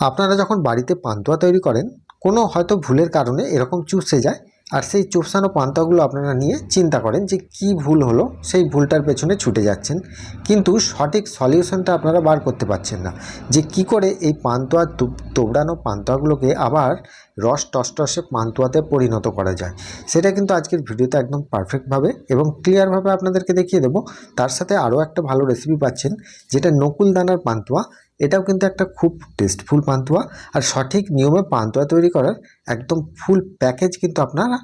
আপনারা যখন বাড়িতে পান্তুয়া তৈরি করেন, কোনো হয়তো ভুলের কারণে এরকম চুপসে যায়। আর সেই চুপসানো পান্তুয়াগুলো আপনারা নিয়ে চিন্তা করেন যে কি ভুল হলো, সেই ভুলটার পেছনে ছুটে যাচ্ছেন। কিন্তু সঠিক সলিউশনটা আপনারা বার করতে পারছেন না যে কি করে এই পান্তুয়া তুব- তোবড়ানো পান্তুয়াগুলোকে আবার রস টসটসে পান্তুয়াতে পরিণত করা যায়। সেটা কিন্তু আজকের ভিডিওতে একদম পারফেক্টভাবে এবং ক্লিয়ারভাবে আপনাদেরকে দেখিয়ে দেবো। তার সাথে আরও একটা ভালো রেসিপি পাচ্ছেন, যেটা নকুল দানার পান্তুয়া। এটাও কিন্তু একটা খুব টেস্টফুল পান্তুয়া। আর সঠিক নিয়মে পান্তুয়া তৈরি করার একদম ফুল প্যাকেজ কিন্তু আপনারা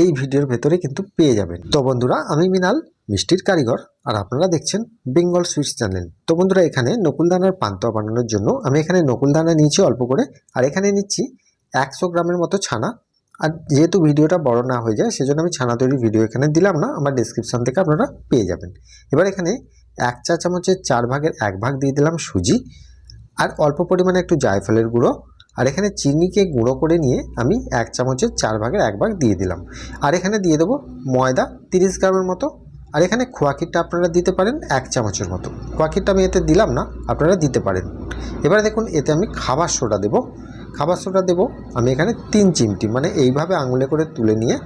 এই ভিডিওর ভেতরে কিন্তু পেয়ে যাবেন। তো বন্ধুরা, আমি মিনাল, মিষ্টির কারিগর, আর আপনারা দেখছেন বেঙ্গল সুইটস চ্যানেল। তো বন্ধুরা, এখানে নকুলদানার পান্তুয়া বানানোর জন্য আমি এখানে নকুলদানা নিয়েছি অল্প করে, আর এখানে নিচ্ছি একশো গ্রামের মতো ছানা। আর যেহেতু ভিডিওটা বড় না হয়ে যায়, সেজন্য আমি ছানা তৈরির ভিডিও এখানে দিলাম না, আমার ডিসক্রিপশন থেকে আপনারা পেয়ে যাবেন। এবার এখানে এক চা চামচের চার ভাগের এক ভাগ দিয়ে দিলাম সুজি। আর অল্প পরিমাণে একটু জায়ফলের গুঁড়ো। আর এখানে চিনিকে গুঁড়ো করে নিয়ে আমি এক চামচের চার ভাগের এক ভাগ দিয়ে দিলাম। আর এখানে দিয়ে দেবো ময়দা তিরিশ গ্রামের মতো। আর এখানে খোয়াক্ষীরটা আপনারা দিতে পারেন এক চামচের মতো। খোয়াক্ষীরটা আমি এতে দিলাম না, আপনারা দিতে পারেন। এবারে দেখুন, এতে আমি খাবার সোডা দেবো। খাবার সোডা দেবো আমি এখানে তিন চিমটি। মানে এইভাবে আঙুলে করে তুলে নিয়ে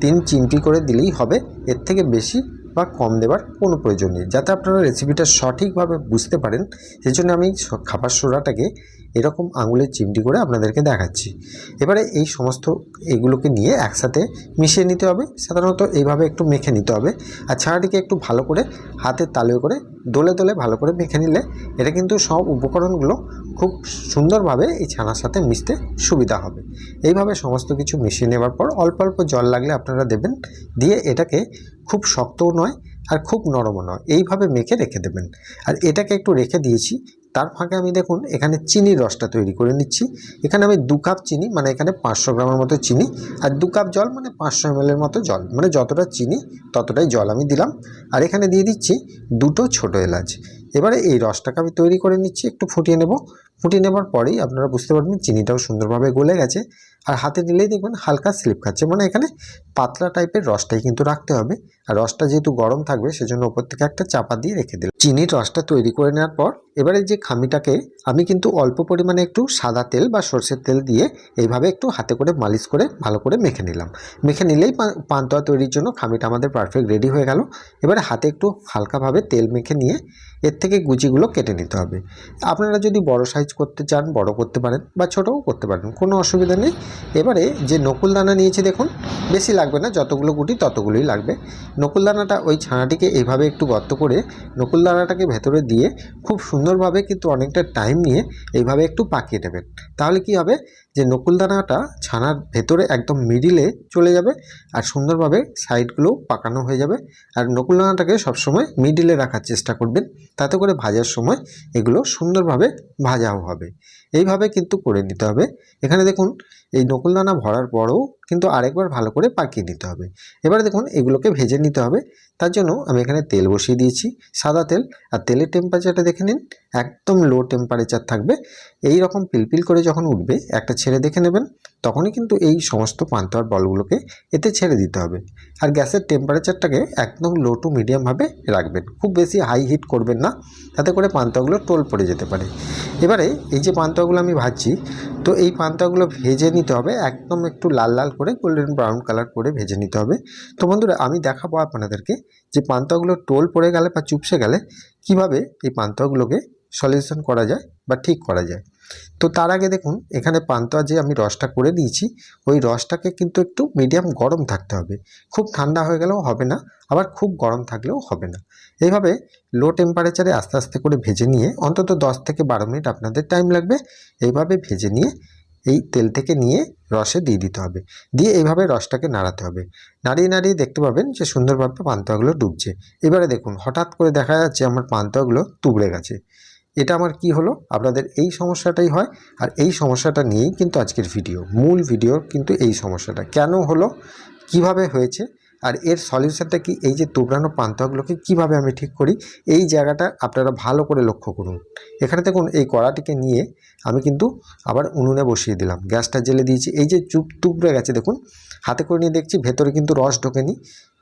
তিন চিমটি করে দিলেই হবে। এর থেকে বেশি বা কম দেবার কোনো প্রয়োজন নেই। যাতে আপনারা রেসিপিটা সঠিকভাবে বুঝতে পারেন সেই জন্য আমি খাবার সোডাটাকে এরকম আঙুলের চিমটি করে আপনাদেরকে দেখাচ্ছি। এবারে এই সমস্ত এগুলোকে নিয়ে একসাথে মিশিয়ে নিতে হবে। সাধারণত এইভাবে একটু মেখে নিতে হবে। আর ছানাটিকে একটু ভালো করে হাতের তালে করে দোলে দোলে ভালো করে মেখে নিলে এটা কিন্তু সব উপকরণগুলো খুব সুন্দরভাবে এই ছানার সাথে মিশতে সুবিধা হবে। এইভাবে সমস্ত কিছু মিশিয়ে নেওয়ার পর অল্প অল্প জল লাগলে আপনারা দেবেন। দিয়ে এটাকে খুব শক্তও নয় আর খুব নরমও নয়। এইভাবে মেখে রেখে দেবেন। আর এটাকে একটু রেখে দিয়েছি। তার ফাঁকে আমি দেখুন, এখানে চিনির রসটা তৈরি করে নিচ্ছি। এখানে আমি দু কাপ চিনি মানে এখানে পাঁচশো গ্রামের মতো চিনি। আর দু কাপ জল মানে পাঁচশো এমএলের মতো জল। মানে যতটা চিনি, ততটাই জল আমি দিলাম। আর এখানে দিয়ে দিচ্ছি দুটো ছোট এলাচ। এবারে এই রসটাকে আমি তৈরি করে নিচ্ছি, একটু ফুটিয়ে নেব। ফুটিয়ে নেবার পরেই আপনারা বুঝতে পারবেন, চিনিটাও সুন্দরভাবে গলে গেছে। আর হাতে দিলেই দেখবেন হালকা স্লিপ খাচ্ছে। মানে এখানে পাতলা টাইপের রসটাই কিন্তু রাখতে হবে। আর রসটা যেহেতু গরম থাকবে, সেজন্য ওপর থেকে একটা চাপা দিয়ে রেখে দিলাম। চিনির রসটা তৈরি করে নেওয়ার পর, এবারে যে খামিটাকে আমি কিন্তু অল্প পরিমাণে একটু সাদা তেল বা সর্ষের তেল দিয়ে এইভাবে একটু হাতে করে মালিশ করে ভালো করে মেখে নিলাম। মেখে নিলেই পান্তুয়া তৈরির জন্য খামিটা আমাদের পারফেক্ট রেডি হয়ে গেল। এবারে হাতে একটু হালকাভাবে তেল মেখে নিয়ে এর থেকে গুচিগুলো কেটে নিতে হবে। আপনারা যদি বড় সাইজ করতে চান, বড় করতে পারেন বা ছোটও করতে পারেন, কোনো অসুবিধা নেই। এবারে যে নকুল দানা নিয়েছি দেখুন, বেশি লাগবে না, যতগুলো গুটি ততগুলোই লাগবে। নকুল দানাটা ওই ছানাটিকে এইভাবে একটু গর্ত করে নকুল দানাটাকে ভেতরে দিয়ে খুব সুন্দরভাবে কিন্তু অনেকটা টাইম নিয়ে এইভাবে একটু পাকিয়ে দেবেন। তাহলে কি হবে? যে নকুল দানাটা ছানার ভেতরে একদম মিডিলে চলে যাবে আর সুন্দরভাবে সাইডগুলো পাকানো হয়ে যাবে। আর নকুল দানাটাকে সবসময় মিডিলে রাখার চেষ্টা করবেন, তাতে করে ভাজার সময় এগুলো সুন্দরভাবে ভাজাও হবে। এইভাবে কিন্তু করে নিতে হবে। এখানে দেখুন, এই নকুলদানা ভরার পরও কিন্তু আরেকবার ভালো করে পাকিয়ে নিতে হবে। এবারে দেখুন, এগুলোকে ভেজে নিতে হবে। তার জন্য আমি এখানে তেল বসিয়ে দিয়েছি, সাদা তেল। আর তেলের টেম্পারেচারটা দেখে নিন, একদম লো টেম্পারেচার থাকবে। এই রকম পিলপিল করে যখন উঠবে, একটা ছেড়ে দেখে নেবেন, তখনই কিন্তু এই সমস্ত পান্তার বলগুলোকে এতে ছেড়ে দিতে হবে। আর গ্যাসের টেম্পারেচারটাকে একদম লো টু মিডিয়ামভাবে রাখবেন। খুব বেশি হাই হিট করবেন না, তাতে করে পান্তাগুলো টোল পড়ে যেতে পারে। এবারে এই যে পান্তাগুলো আমি ভাজছি। তো এই পান্তাগুলো ভেজে নিতে হবে, একদম একটু লাল লাল করে গোল্ডেন ব্রাউন কালার করে ভেজে নিতে হবে। তো বন্ধুরা, আমি দেখাবো আপনাদেরকে যে পান্তাগুলো টোল পড়ে গেলে বা চুপসে গেলে কীভাবে এই পান্তাগুলোকে সলিউশন করা যায় বা ঠিক করা যায়। তো তার আগে দেখুন, এখানে পান্তা যে আমি রসটা করে দিয়েছি, ওই রসটাকে কিন্তু একটু মিডিয়াম গরম থাকতে হবে। খুব ঠান্ডা হয়ে গেলেও হবে না, আবার খুব গরম থাকলেও হবে না। এইভাবে লো টেম্পারেচারে আস্তে আস্তে করে ভেজে নিয়ে অন্তত দশ থেকে বারো মিনিট আপনাদের টাইম লাগবে। এইভাবে ভেজে নিয়ে এই তেল থেকে নিয়ে রসে দিয়ে দিতে হবে। দিয়ে এইভাবে রসটাকে নাড়াতে হবে। নাড়িয়ে নাড়িয়ে দেখতে পাবেন যে সুন্দরভাবে পান্তাগুলো ডুবছে। এবারে দেখুন, হঠাৎ করে দেখা যাচ্ছে আমার পান্তাগুলো তুবড়ে গেছে। এটা আমার কি হলো? আপনাদের এই সমস্যাটাই হয় আর এই সমস্যাটা নিয়েই কিন্তু আজকের ভিডিও মূল ভিডিও কিন্তু এই সমস্যাটা। কেন হলো? কীভাবে হয়েছে? আর এর সলিউশনটা কি? এই যে তুবড়ানো পান্তাগুলোকে কীভাবে আমি ঠিক করি? এই জায়গাটা আপনারা ভালো করে লক্ষ্য করুন। এখানে দেখুন, এই কড়াটিকে নিয়ে আমি কিন্তু আবার উনুনে বসিয়ে দিলাম। গ্যাসটা জেলে দিয়েছি। এই যে চুপ, তুবড়ে গেছে দেখুন। হাতে করে নিয়ে দেখছি, ভেতরে কিন্তু রস ঢোকেনি।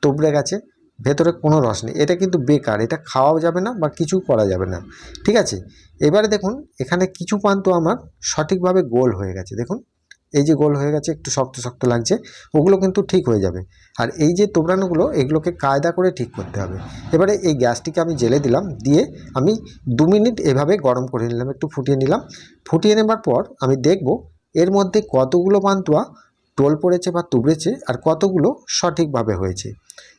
তুবড়ে গেছে। ভেতরে কোনো রস নেই। এটা কিন্তু বেকার, এটা খাওয়াও যাবে না বা কিছু করা যাবে না। ঠিক আছে? এবারে দেখুন, এখানে কিছু পান্ত আমার সঠিকভাবে গোল হয়ে গেছে। দেখুন, এই যে গোল হয়ে গেছে, একটু শক্ত শক্ত লাগছে, ওগুলো কিন্তু ঠিক হয়ে যাবে। আর এই যে তোবড়ানোগুলো এগুলোকে কায়দা করে ঠিক করতে হবে। এবারে এই গ্যাসটিকে আমি জেলে দিলাম, দিয়ে আমি দু মিনিট এভাবে গরম করে নিলাম, একটু ফুটিয়ে নিলাম। ফুটিয়ে নেবার পর আমি দেখব, এর মধ্যে কতগুলো পান্তুয়া টোল পড়েছে বা তুবড়েছে আর কতগুলো সঠিকভাবে হয়েছে।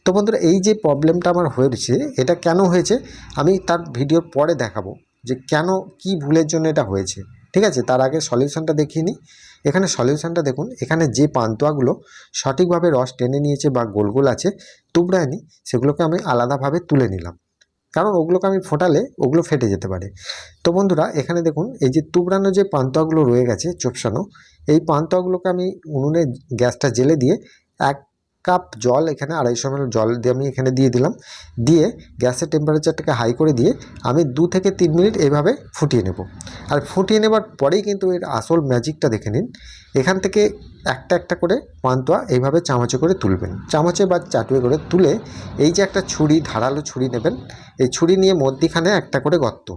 তো বন্ধুরা, এই যে প্রবলেমটা আমার হয়েছে, এটা কেন হয়েছে, আমি তার ভিডিওর পরে দেখাবো যে কেন, কি ভুলের জন্য এটা হয়েছে। ঠিক আছে? তার আগে সলিউশনটা দেখিয়ে নিই। এখানে সলিউশনটা দেখুন, এখানে যে পান্তুয়াগুলো সঠিকভাবে রস টেনে নিয়েছে বা গোল গোল আছে, তুবড়ায়নি, সেগুলোকে আমি আলাদাভাবে তুলে নিলাম। কারণ ওগুলোকে আমি ফোটালে ওগুলো ফেটে যেতে পারে। তো বন্ধুরা, এখানে দেখুন, এই যে তুবড়ানো যে পান্তুয়াগুলো রয়ে গেছে, চোপসানো, এই পান্তুয়াগুলোকে আমি উনুনে গ্যাসটা জেলে দিয়ে এক কাপ জল এখানে, আড়াইশো ml জল দিয়ে আমি এখানে দিয়ে দিলাম। দিয়ে গ্যাসের টেম্পারেচারটাকে হাই করে দিয়ে আমি দু থেকে তিন মিনিট এইভাবে ফুটিয়ে নেব। আর ফুটিয়ে নেবার পরেই কিন্তু এর আসল ম্যাজিকটা দেখে নিন। এখান থেকে একটা একটা করে পান্তুয়া এইভাবে চামচে করে তুলবেন। চামচে বা চাটুয়ে করে তুলে এই যে একটা ছুরি, ধারালো ছুরি নেবেন, এই ছুরি নিয়ে মধ্যিখানে একটা করে গর্ত।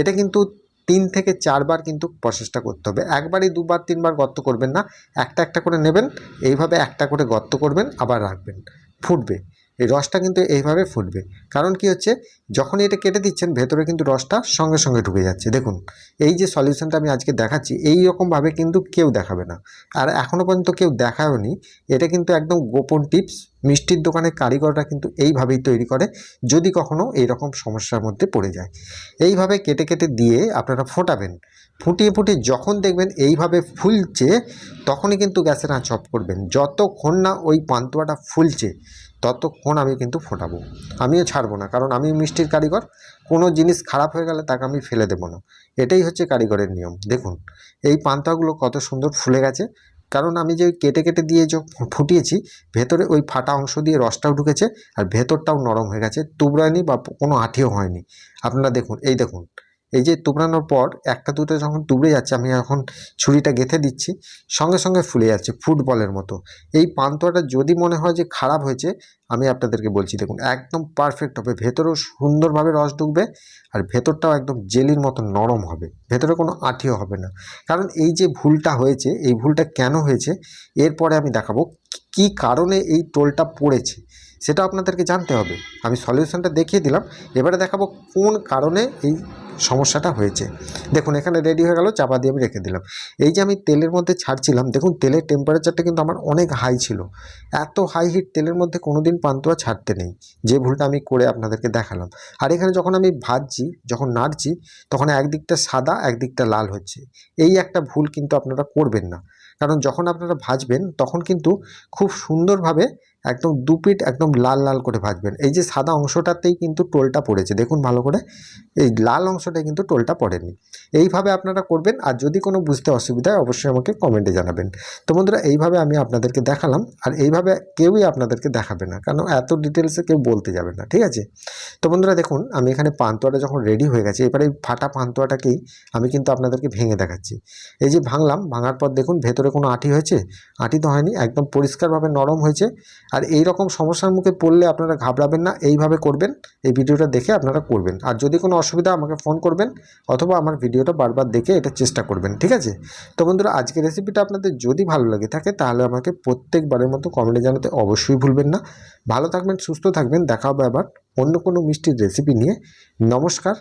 এটা কিন্তু তিন থেকে চারবার কিন্তু প্রসেসটা করতে হবে। একবারই দুবার, তিনবার গর্ত করবেন না। একটা একটা করে নেবেন, এইভাবে একটা করে গর্ত করবেন, আবার রাখবেন। ফুটবে। এই রসটা কিন্তু এইভাবে ফুটবে। কারণ কি হচ্ছে? যখনই এটা কেটে দিচ্ছেন, ভেতরে কিন্তু রসটা সঙ্গে সঙ্গে ঢুকে যাচ্ছে। দেখুন, এই যে সলিউশনটা আমি আজকে দেখাচ্ছি, এই রকমভাবে কিন্তু কেউ দেখাবে না। আর এখনও পর্যন্ত কেউ দেখায়ওনি এটা কিন্তু একদম গোপন টিপস। মিষ্টির দোকানের কারিগররা কিন্তু এইভাবেই তৈরি করে, যদি কখনও এই রকম সমস্যার মধ্যে পড়ে যায়। এইভাবে কেটে কেটে দিয়ে আপনারা ফোটাবেন। ফুটিয়ে ফুটিয়ে যখন দেখবেন এইভাবে ফুলছে, তখনই কিন্তু গ্যাসের আঁচ অফ করবেন। যতক্ষণ না ওই পান্তুয়াটা ফুলছে ততক্ষণ আমি কিন্তু ফোটাবো। আমিও ছাড়বো না, কারণ আমি মিষ্টির কারিগর। কোনো জিনিস খারাপ হয়ে গেলে তাকে আমি ফেলে দেবো না। এটাই হচ্ছে কারিগরের নিয়ম। দেখুন, এই পান্তাগুলো কত সুন্দর ফুলে গেছে। কারণ আমি যে কেটে কেটে দিয়ে যে ফুটিয়েছি, ভেতরে ওই ফাটা অংশ দিয়ে রসটাও ঢুকেছে আর ভেতরটাও নরম হয়ে গেছে। তুবড়ায়নি বা কোনো আঠিও হয়নি। আপনারা দেখুন, এই দেখুন এই যে তুবড়ানোর পর একটা দুটো যখন তুবড়ে যাচ্ছে, আমি এখন ছুরিটা গেঁথে দিচ্ছি, সঙ্গে সঙ্গে ফুলে যাচ্ছে ফুটবলের মতো। এই পান্তুয়াটা যদি মনে হয় যে খারাপ হয়েছে, আমি আপনাদেরকে বলছি, দেখুন, একদম পারফেক্ট হবে। ভেতরেও সুন্দরভাবে রস ঢুকবে আর ভেতরটাও একদম জেলির মতো নরম হবে। ভেতরে কোনো আঠিও হবে না। কারণ এই যে ভুলটা হয়েছে, এই ভুলটা কেন হয়েছে, এরপরে আমি দেখাবো কি কারণে এই টোলটা পড়েছে। সেটা আপনাদেরকে জানতে হবে। আমি সলিউশনটা দেখিয়ে দিলাম। এবারে দেখাবো কোন কারণে এই সমস্যাটা হয়েছে। দেখুন, এখানে রেডি হয়ে গেল, চাপা দিয়ে আমি রেখে দিলাম। এই যে আমি তেলের মধ্যে ছাড়ছিলাম, দেখুন, তেলের টেম্পারেচারটা কিন্তু আমার অনেক হাই ছিল। এত হাই হিট তেলের মধ্যে কোনো দিন পান্তুয়া ছাড়তে নেই। যে ভুলটা আমি করে আপনাদেরকে দেখালাম। আর এখানে যখন আমি ভাজছি, যখন নাড়ছি, তখন একদিকটা সাদা, একদিকটা লাল হচ্ছে। এই একটা ভুল কিন্তু আপনারা করবেন না। কারণ যখন আপনারা ভাজবেন, তখন কিন্তু খুব সুন্দরভাবে একদম দু পিঠ একদম লাল লাল করে ভাজবেন। এই যে সাদা অংশটাতেই কিন্তু টোলটা পড়েছে। দেখুন ভালো করে। এই লাল অংশটায় কিন্তু টোলটা পড়েনি। এইভাবে আপনারা করবেন। আর যদি কোনো বুঝতে অসুবিধা হয়, অবশ্যই আমাকে কমেন্টে জানাবেন। তো বন্ধুরা, এইভাবে আমি আপনাদেরকে দেখালাম। আর এইভাবে কেউই আপনাদেরকে দেখাবে না। কারণ এত ডিটেলসে কেউ বলতে যাবে না। ঠিক আছে? তো বন্ধুরা, দেখুন, আমি এখানে পান্তুয়াটা যখন রেডি হয়ে গেছে, এবারে এই ফাটা পান্তুয়াটাকেই আমি কিন্তু আপনাদেরকে ভেঙে দেখাচ্ছি। এই যে ভাঙলাম, ভাঙার পর দেখুন, ভেতরে কোনো আটি হয়েছে? আটি তো হয়নি। একদম পরিষ্কারভাবে নরম হয়েছে। আর এই রকম সমস্যার মুখে পড়লে আপনারা ঘাবড়াবেন না, এইভাবে করবেন, এই ভিডিওটা দেখে আপনারা করবেন। আর যদি কোনো অসুবিধা, আমাকে ফোন করবেন অথবা আমার ভিডিওটা বারবার দেখে এটা চেষ্টা করবেন, ঠিক আছে? তো বন্ধুরা, আজকের রেসিপিটা আপনাদের যদি ভালো লাগে থাকে, তাহলে আমাকে প্রত্যেকবারের মতো কমেন্টে জানাতে অবশ্যই ভুলবেন না। ভালো থাকবেন, সুস্থ থাকবেন, দেখা হবে আবার অন্য কোনো মিষ্টির রেসিপি নিয়ে। নমস্কার